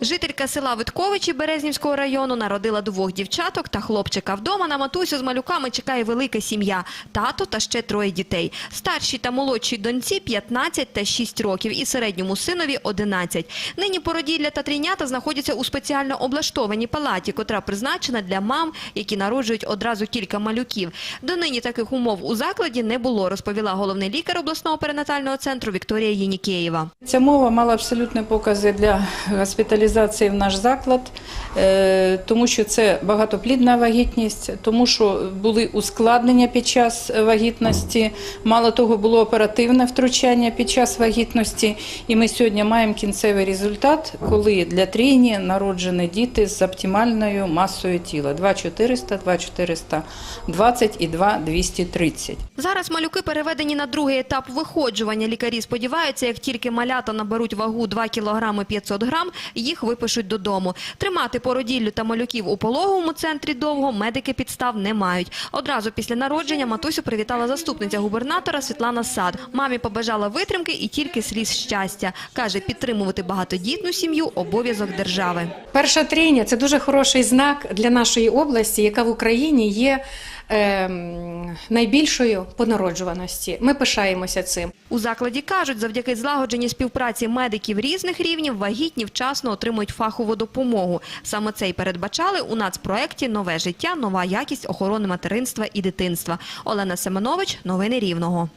Жителька села Витковичі Березнівського району народила двох дівчаток та хлопчика. Вдома на матусю з малюками чекає велика сім'я – тато та ще троє дітей. Старшій та молодшій доньці 15 та 6 років і середньому синові 11. Нині породілля та трійнята знаходяться у спеціально облаштованій палаті, котра призначена для мам, які народжують одразу кілька малюків. Донині таких умов у закладі не було, розповіла головний лікар обласного перинатального центру Вікторія Єнікеєва. Ця мова мала абсолютні покази для госпіталізації в наш заклад, е, тому що це багатоплідна вагітність, тому що були ускладнення під час вагітності. Мало того, було оперативне втручання під час вагітності. І ми сьогодні маємо кінцевий результат, коли для трійні народжені діти з оптимальною масою тіла 2400, 2420 і 2230. Зараз малюки переведені на другий етап виходжування. Лікарі сподіваються, як тільки малята наберуть вагу 2 кг 500 грам, їх випишуть додому. Тримати породіллю та малюків у пологовому центрі довго медики підстав не мають. Одразу після народження матусю привітала заступниця губернатора Світлана Сад. Мамі побажала витримки і тільки сліз щастя. Каже, підтримувати багатодітну сім'ю – обов'язок держави. Перша трійня це дуже хороший знак для нашої області, яка в Україні є найбільшою по народжуваності. Ми пишаємося цим. У закладі кажуть, завдяки злагодженій співпраці медиків різних рівнів вагітні вчасно отримують фахову допомогу. Саме це й передбачали у нацпроекті «Нове життя. Нова якість охорони материнства і дитинства». Олена Семенович. Новини Рівного.